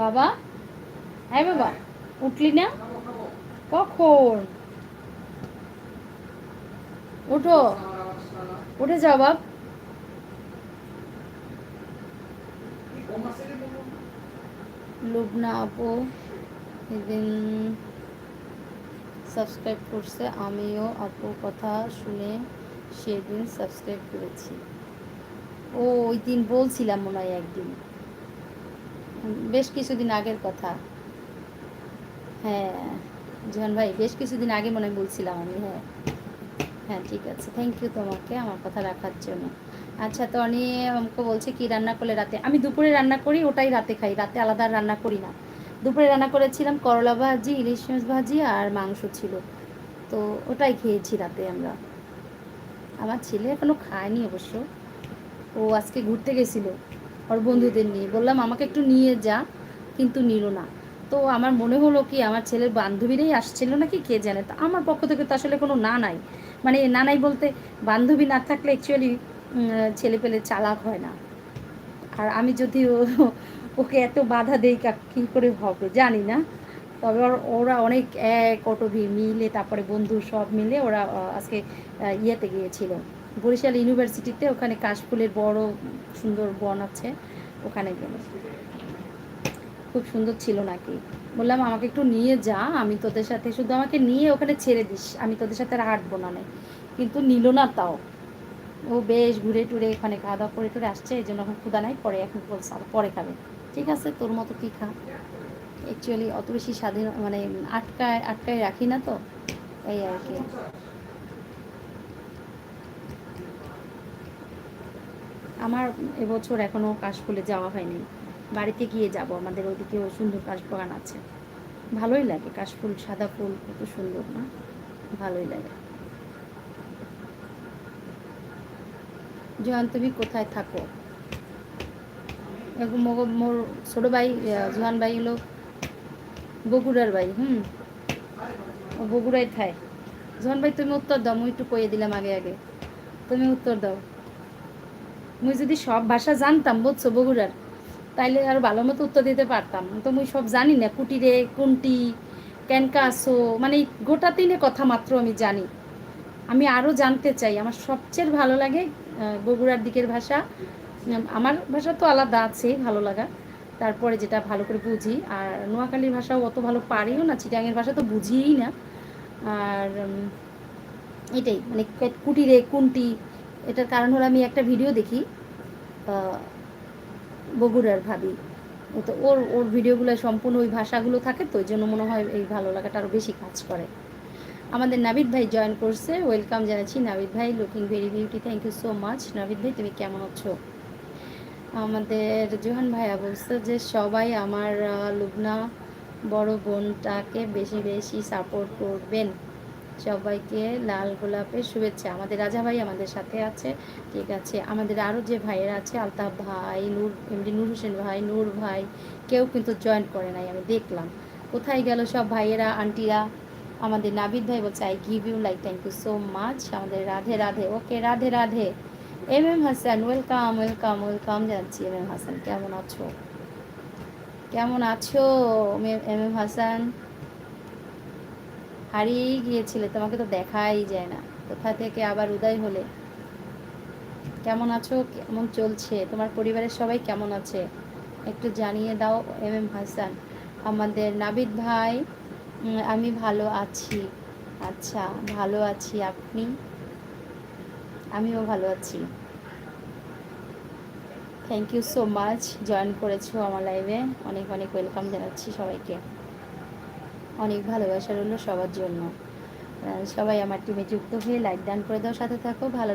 বাবা? হ্যাঁ বাবা, উঠলি না? কখন? উঠো উঠে যাও বাপ। লুবনা আপু এদিন সাবস্ক্রাইব করছে, আমিও আপুর কথা শুনে সেদিন সাবস্ক্রাইব করেছি। ও ওই দিন বলছিলাম মনে হয় একদিন। বেশ কিছুদিন আগের কথা। হ্যাঁ জোহান ভাই, বেশ কিছুদিন আগে মনে বলছিলাম আমি হ্যাঁ। হ্যাঁ ঠিক আছে। থ্যাংক ইউ তোমাকে আমার কথা রাখার জন্য। আচ্ছা তো অনি আমাকে বলছে কি রান্না করলে রাতে? আমি দুপুরে রান্না করি, ওটাই রাতে খাই। রাতে আলাদা রান্না করি না। দুপুরে রান্না করেছিলাম করলা ভাজি, ইলিশ মাছ ভাজি আর মাংস ছিল। তো ওটাই খেয়েছি রাতে আমরা। আমার ছেলে এখনও খায়নি অবশ্য। ও আজকে ঘুরতে গেছিল। ওর বন্ধুদের নিয়ে। বললাম, আমাকে একটু নিয়ে যা। কিন্তু নিল না। তো আমার মনে হলো কি, আমার ছেলের বান্ধবীরাই আসছিল নাকি, কে জানে? তা আমার পক্ষ থেকে তো আসলে কোনো না নাই। মানে না নাই বলতে বান্ধবী না থাকলে অ্যাকচুয়ালি ছেলে পেলে চালাক হয় না। আর আমি যদি ওকে এত বাধা দেই, কী করে হবে? জানি না। তবে ওরা অনেক এক, অটভি মিলে, তারপরে বন্ধু সব মিলে ওরা আজকে ইয়েতে গিয়েছিল। বরিশাল ইউনিভার্সিটিতে ওখানে কাশফুলের বড় সুন্দর বন আছে, ওখানে গেল। খুব সুন্দর ছিল নাকি? বললাম, আমাকে একটু নিয়ে যা, আমি তোদের সাথে, শুধু আমাকে নিয়ে ওখানে ছেড়ে দিস, আমি তোদের সাথে আর হাঁটবো না। নাই কিন্তু নিল না তাও। ও বেশ ঘুরে টুরে ওখানে খাওয়া দাওয়া করে টুরে আসছে, এই জন্য এখন ক্ষুদা নাই, পরে এখন বলছে পরে খাবে। ঠিক আছে, তোর মতো কী খা? অ্যাকচুয়ালি অত বেশি স্বাধীন মানে আটকায় আটকায় রাখি না তো, এই আর কি। আমার এবছর এখনও কাশফুলে যাওয়া হয়নি। বাড়িতে গিয়ে যাব, আমাদের ওদিকেও সুন্দর কাশবাগান আছে। ভালোই লাগে, কাশফুল, সাদা ফুল, কত সুন্দর, না? ভালোই লাগে। জয়ান তুমি কোথায় থাকো? মোর ছোট ভাই জোহান ভাই হলো বগুড়ার ভাই, হুম? বগুড়ায় থায়। জোহান ভাই, তুমি উত্তর দাও, মুই একটু কয়ে দিলাম আগে আগে। তুমি উত্তর দাও। মুই যদি সব ভাষা জানতাম, বুঝছ, বগুড়ার, তাইলে আর ভালো মতো উত্তর দিতে পারতাম। তো মুই সব জানি না, কুটিরে, কুন্টি ক্যানকাসো মানে গোটা তিনে কথা মাত্র আমি জানি। আমি আরও জানতে চাই, আমার সবচেয়ে ভালো লাগে বগুড়ার দিকের ভাষা। আমার ভাষা তো আলাদা আছে, ভালো লাগা। তারপরে যেটা ভালো করে বুঝি, আর নোয়াখালীর ভাষাও অত ভালো পারিও না চিটাঙের ভাষা তো বুঝিই না। আর এটাই মানে কুটিরে, কুন্টি এটার কারণ হলো আমি একটা ভিডিও দেখি বগুড়ার ভাবি। তো ওর ওর ভিডিওগুলো সম্পূর্ণ ওই ভাষাগুলো থাকে তো, ওই জন্য মনে হয় এই ভালো লাগাটা আরও বেশি কাজ করে। আমাদের নাবিদ ভাই জয়েন করছে ওয়েলকাম জানাচ্ছি। নাবিদ ভাই looking very beauty thank you so much Nabid ভাই, তুমি কেমন আছো? আমাদের জোহান ভাইয়া বলছে যে, সবাই আমার লুবনা বড় বোনটাকে বেশি বেশি সাপোর্ট করবেন। সবাইকে লাল গোলাপের শুভেচ্ছা। আমাদের রাজা ভাই আমাদের সাথে আছে, ঠিক আছে? আমাদের আরও যে ভাইয়েরা আছে, আলতাফ ভাই, নূর, এমডি নূর হোসেন ভাই, নূর ভাই, কেউ কিন্তু জয়েন করে নাই, আমি দেখলাম। কোথায় গেল সব ভাইয়েরা, আন্টিরা? আমাদের নাবিদ ভাই বলছে I give you like thank you so much আমাদের Radhe Radhe. Okay, Radhe Radhe. M M Hasan welcome welcome welcome জানাচ্ছি। এম এম হাসান, কেমন আছো? কেমন আছো এম এম হাসান? হারিয়েই গিয়েছিলে, তোমাকে তো দেখাই যায় না। কোথা থেকে আবার উদয় হলে? কেমন আছো? কেমন চলছে? তোমার পরিবারের সবাই কেমন আছে? একটু জানিয়ে দাও, এম এম হাসান। আমাদের নাবিদ ভাই আমি ভালো আছি। আচ্ছা ভালো আছি। আপনি? আমিও ভালো আছি। Thank you so much join করেছ আমার লাইভে অনেক অনেক ওয়েলকাম জানাচ্ছি সবাইকে। অনেক ভালোবাসা রইল সবার জন্য। সবাই আমার টিমে যুক্ত হয়ে লাইক ডান করে দাও, সাথে থাকো, ভালো